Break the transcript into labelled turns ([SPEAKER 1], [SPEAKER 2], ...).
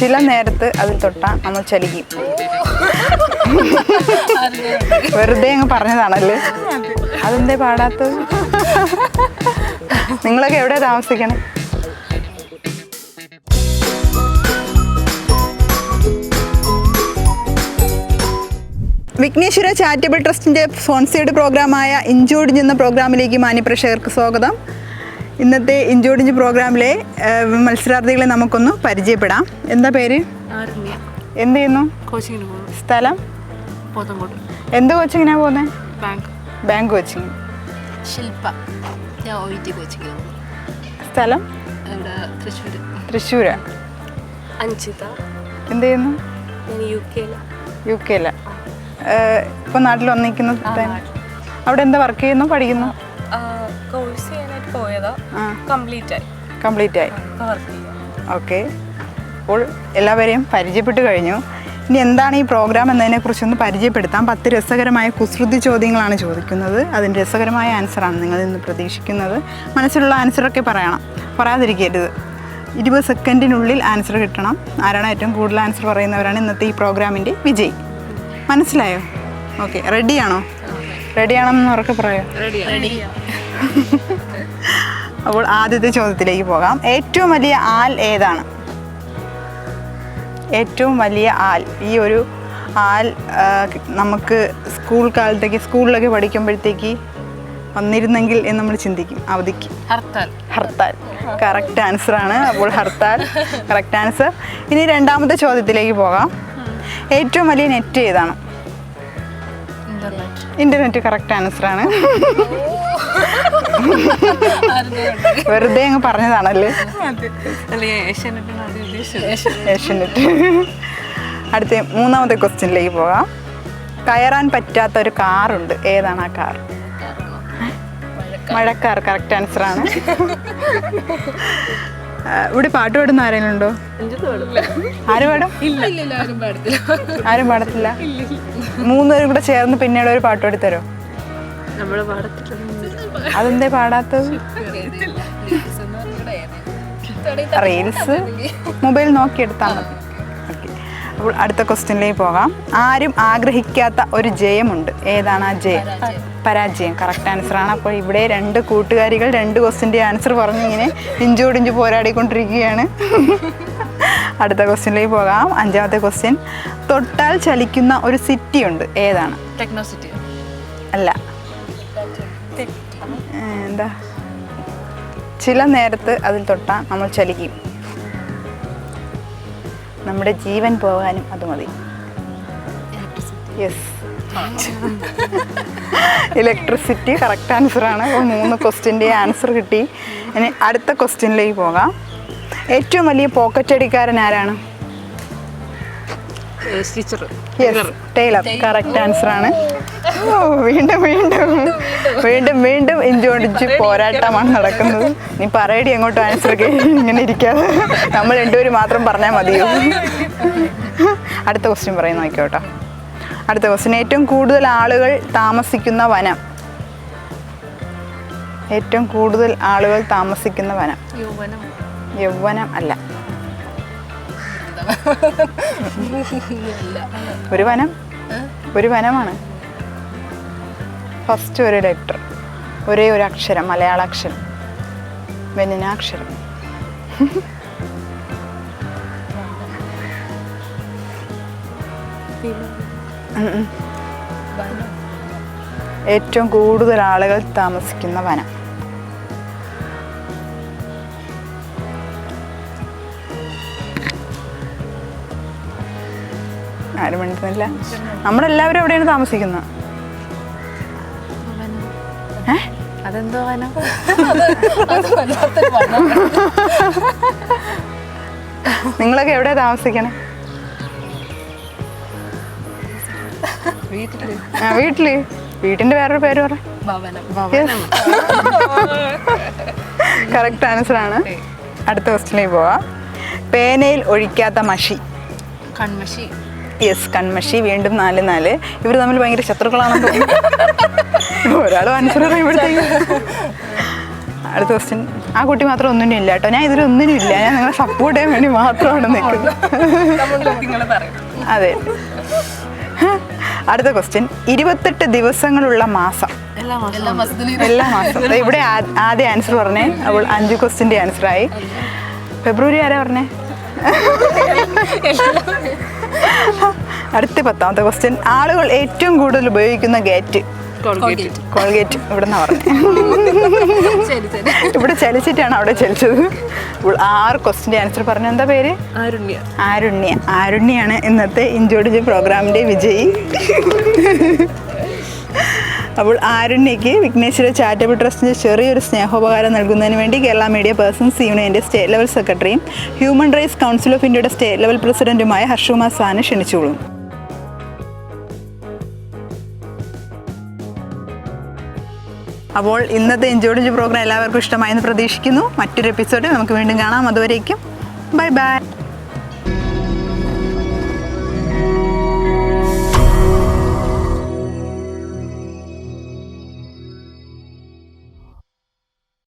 [SPEAKER 1] ചില നേരത്ത് അതിൽ തൊട്ടാൽ നമ്മൾ ചലിക്കും. വെറുതെ അങ്ങ് പറഞ്ഞതാണല്ലേ? അതെന്തേ പാടാത്തത്? നിങ്ങളൊക്കെ എവിടെ താമസിക്കണം? വിഘ്നേശ്വര ചാരിറ്റബിൾ ട്രസ്റ്റിന്റെ ഫോൺസൈഡ് പ്രോഗ്രാമായ ഇഞ്ചോടിഞ്ച് എന്ന പ്രോഗ്രാമിലേക്ക് മാന്യപ്രേക്ഷകർക്ക് സ്വാഗതം. ഇന്നത്തെ ഇഞ്ചോടിഞ്ച് പ്രോഗ്രാമിലെ മത്സരാർത്ഥികളെ നമുക്കൊന്ന് പരിചയപ്പെടാം. എന്താ പേര്? എന്ത് ചെയ്യുന്നു?
[SPEAKER 2] കോച്ചിങ്ങിന് പോകുന്നു.
[SPEAKER 1] സ്ഥലം?
[SPEAKER 2] പോത്തങ്കോട്.
[SPEAKER 1] എന്ത് കോച്ചിങ്ങിനാ പോകുന്നത്
[SPEAKER 2] ബാങ്ക്.
[SPEAKER 1] Bank coaching.
[SPEAKER 2] ശില്പ. ഞാൻ ഒ ടി കോച്ചിങ്ങിന് പോകുന്നു.
[SPEAKER 1] സ്ഥലം?
[SPEAKER 2] ഇവിടെ തൃശ്ശൂർ അഞ്ചിത.
[SPEAKER 1] എന്ത് ചെയ്യുന്നു?
[SPEAKER 2] ഞാൻ യു കെയിൽ
[SPEAKER 1] യു നാട്ടിൽ വന്നിരിക്കുന്ന അവിടെ എന്താ വർക്ക് ചെയ്യുന്നു? പഠിക്കുന്നു?
[SPEAKER 2] കംപ്ലീറ്റ് ആയി
[SPEAKER 1] കംപ്ലീറ്റ് ആയി ഓക്കെ. അപ്പോൾ എല്ലാവരെയും പരിചയപ്പെട്ട് കഴിഞ്ഞു. ഇനി എന്താണ് ഈ പ്രോഗ്രാം എന്നതിനെക്കുറിച്ചൊന്ന് പരിചയപ്പെടുത്താം. പത്ത് രസകരമായ കുസൃതി ചോദ്യങ്ങളാണ് ചോദിക്കുന്നത്. അതിന്റെ രസകരമായ ആൻസറാണ് നിങ്ങൾ ഇന്ന് പ്രതീക്ഷിക്കുന്നത്. മനസ്സിലുള്ള ആൻസറൊക്കെ പറയണം. പറയാതിരിക്കരുത്. ഇരുപത് സെക്കൻഡിനുള്ളിൽ ആൻസർ കിട്ടണം. ആരാണ് ഏറ്റവും കൂടുതൽ ആൻസർ പറയുന്നവരാണ് ഇന്നത്തെ ഈ പ്രോഗ്രാമിന്റെ വിജയി. മനസ്സിലായോ? ഓക്കെ. റെഡിയാണോ റെഡിയാണെന്ന് ഉറക്കെ പറയാം.
[SPEAKER 2] റെഡി റെഡി
[SPEAKER 1] അപ്പോൾ ആദ്യത്തെ ചോദ്യത്തിലേക്ക് പോകാം. ഏറ്റവും വലിയ ആൽ ഏതാണ്? ഏറ്റവും വലിയ ആൽ. ഈ ഒരു ആൽ നമുക്ക് സ്കൂൾ കാലത്തേക്ക് സ്കൂളിലൊക്കെ പഠിക്കുമ്പോഴത്തേക്ക് വന്നിരുന്നെങ്കിൽ എന്ന് നമ്മൾ ചിന്തിക്കും. അവധിക്ക്.
[SPEAKER 2] ഹർത്താൽ.
[SPEAKER 1] ഹർത്താൽ. കറക്റ്റ് ആൻസർ ആണ്. അപ്പോൾ ഹർത്താൽ. കറക്റ്റ് ആൻസർ ഇനി രണ്ടാമത്തെ ചോദ്യത്തിലേക്ക് പോകാം. ഏറ്റവും വലിയ നെറ്റ് ഏതാണ്?
[SPEAKER 2] ഇന്റർനെറ്റ്
[SPEAKER 1] കറക്റ്റ് ആൻസർ ആണ് വെറുതെ അങ്ങ് പറഞ്ഞതാണല്ലേ? ഏഷ്യനെറ്റ് അടുത്ത മൂന്നാമത്തെ ക്വസ്റ്റ്യനിലേക്ക് പോകാം. കയറാൻ പറ്റാത്ത ഒരു കാറുണ്ട് ഏതാണ് ആ കാർ മഴക്കാർ. കറക്റ്റ് ആൻസർ ആണ്. ഇവിടെ പാട്ട് പാടുന്ന ആരെങ്കിലും ഉണ്ടോ? ആരും പാടും?
[SPEAKER 2] ആരും പാടത്തില്ല?
[SPEAKER 1] മൂന്നുപേരും കൂടെ ചേർന്ന് പിന്നീട് ഒരു പാട്ട് പാടി തരോ? അതെന്തേ പാടാത്തത്? റീൽസ്? മൊബൈൽ നോക്കിയെടുത്താൽ മതി. അപ്പോൾ അടുത്ത ക്വസ്റ്റ്യനിലേക്ക് പോകാം. ആരും ആഗ്രഹിക്കാത്ത ഒരു ജയമുണ്ട്. ഏതാണ് ആ ജയം? പരാജയം. കറക്റ്റ് ആൻസർ ആണ്. അപ്പോൾ ഇവിടെ രണ്ട് കൂട്ടുകാരികൾ രണ്ട് ക്വസ്റ്റിന്റെ ആൻസർ പറഞ്ഞിങ്ങനെ ഇഞ്ചോടിഞ്ച് പോരാടിക്കൊണ്ടിരിക്കുകയാണ്. അടുത്ത ക്വസ്റ്റ്യനിലേക്ക് പോകാം. അഞ്ചാമത്തെ ക്വസ്റ്റ്യൻ. തൊട്ടാൽ ചലിക്കുന്ന ഒരു സിറ്റി ഉണ്ട്. ഏതാണ്?
[SPEAKER 2] ടെക്നോസിറ്റി
[SPEAKER 1] അല്ല. ഏ, എന്താ? ചില നേരത്ത് അതിൽ തൊട്ടാൽ നമ്മൾ ചലിക്കും. നമ്മുടെ ജീവൻ പോകാനും അത് മതി. യെസ് ഇലക്ട്രിസിറ്റി കറക്റ്റ് ആൻസർ ആണ്. അപ്പോൾ മൂന്ന് ക്വസ്റ്റ്യന്റെ ആൻസർ കിട്ടി. ഇനി അടുത്ത ക്വസ്റ്റ്യനിലേക്ക് പോകാം. ഏറ്റവും വലിയ പോക്കറ്റ് അടിക്കാരൻ ആരാണ്? യെസ് ടൈലർ കറക്റ്റ് ആൻസർ ആണ്. വീണ്ടും വീണ്ടും. വീണ്ടും വീണ്ടും ഇഞ്ചോടിച്ച് പോരാട്ടമാണ് നടക്കുന്നത്. നീ പറയടി അങ്ങോട്ട് ആൻസർ ഒക്കെ ഇങ്ങനെ ഇരിക്കാതെ. നമ്മൾ രണ്ടുപേരും മാത്രം പറഞ്ഞാൽ മതിയോ? അടുത്ത ക്വസ്റ്റ്യൻ പറയുന്ന നോക്കിയോട്ടോ. അടുത്ത ക്വസ്റ്റ്യൻ ഏറ്റവും കൂടുതൽ ആളുകൾ താമസിക്കുന്ന വനം. ഏറ്റവും കൂടുതൽ ആളുകൾ താമസിക്കുന്ന വനം.
[SPEAKER 2] യൗവനം.
[SPEAKER 1] അല്ല. ഒരു വനം. ഒരു വനമാണ്. ഫസ്റ്റ് ഒരു ലെറ്റർ ഒരേ ഒരു അക്ഷരം മലയാള അക്ഷരം വെനിനാക്ഷരം. ഏറ്റവും കൂടുതൽ ആളുകൾ താമസിക്കുന്ന വനം. ആരും നമ്മളെല്ലാവരും എവിടെയാണ് താമസിക്കുന്നത്?
[SPEAKER 2] അതെന്തോ വനം
[SPEAKER 1] നിങ്ങളൊക്കെ എവിടെ താമസിക്കണേ?
[SPEAKER 2] വീട്ടിൽ.
[SPEAKER 1] ആ വീട്ടിൽ. വീട്ടിന്റെ വേറൊരു പേര് പറ. കറക്റ്റ് ആൻസർ ആണ്. അടുത്ത ക്വസ്റ്റിലേക്ക് പോവാം. പേനയിൽ ഒഴിക്കാത്ത മഷി.
[SPEAKER 2] കൺമഷി.
[SPEAKER 1] യെസ് കൺമഷി വീണ്ടും നാല് നാല്. ഇവർ തമ്മിൽ ഭയങ്കര ശത്രുക്കളാണെന്ന് തോന്നുന്നു. ഒരാൾ ആൻസർ പറയുമ്പോഴത്തേക്ക് അടുത്ത ക്വസ്റ്റ്യൻ ആ കുട്ടി മാത്രം ഒന്നിനും ഇല്ല കേട്ടോ. ഞാൻ ഇതിലൊന്നിനും ഇല്ല. ഞാൻ നിങ്ങളെ സപ്പോർട്ട് ചെയ്യാൻ വേണ്ടി മാത്രമാണ് നിൽക്കുന്നത്. അതെ. അടുത്ത ക്വസ്റ്റ്യൻ ഇരുപത്തെട്ട് ദിവസങ്ങളുള്ള മാസം.
[SPEAKER 2] എല്ലാ
[SPEAKER 1] മാസം ഇവിടെ ആദ്യ ആൻസർ പറഞ്ഞേ. അവൾ അഞ്ച് ക്വസ്റ്റിന്റെ ആയി. ഫെബ്രുവരി ആരാ പറഞ്ഞേ? അടുത്ത പത്താമത്തെ ക്വസ്റ്റ്യൻ ആളുകൾ ഏറ്റവും കൂടുതൽ ഉപയോഗിക്കുന്ന ഗേറ്റ്
[SPEAKER 3] കോൾഗേറ്റ്
[SPEAKER 1] ഇവിടെ നിന്നാണ് പറഞ്ഞത് ഇവിടെ ചലിച്ചിട്ടാണ് അവിടെ ചലിച്ചത്. ആറ് ക്വസ്റ്റിന്റെ ആൻസർ പറഞ്ഞു എന്താ പേര്?
[SPEAKER 3] ആരുണ്യ.
[SPEAKER 1] ആരുണ്യ. ആരുണ്യാണ് ഇന്നത്തെ ഇൻജോഡിജി പ്രോഗ്രാമിന്റെ വിജയി. അപ്പോൾ ആരുണ്യയ്ക്ക് വിഘ്നേശ്വര ചാരിറ്റബിൾ ട്രസ്റ്റിന്റെ ചെറിയൊരു സ്നേഹോപകാരം നൽകുന്നതിന് വേണ്ടി കേരള മീഡിയ പേഴ്സൺസ് യൂണിയന്റെ സ്റ്റേറ്റ് ലെവൽ സെക്രട്ടറിയും ഹ്യൂമൻ റൈറ്റ്സ് കൗൺസിൽ ഓഫ് ഇന്ത്യയുടെ സ്റ്റേറ്റ് ലെവൽ പ്രസിഡന്റുമായ ഹർഷുമാ സാനെ ക്ഷണിച്ചോളും അപ്പോൾ ഇന്നത്തെ എൻജോയ്ഡ് പ്രോഗ്രാം എല്ലാവർക്കും ഇഷ്ടമായെന്ന് പ്രതീക്ഷിക്കുന്നു. മറ്റൊരു എപ്പിസോഡിൽ നമുക്ക് വീണ്ടും കാണാം. അതുവരേക്കും ബൈ ബൈ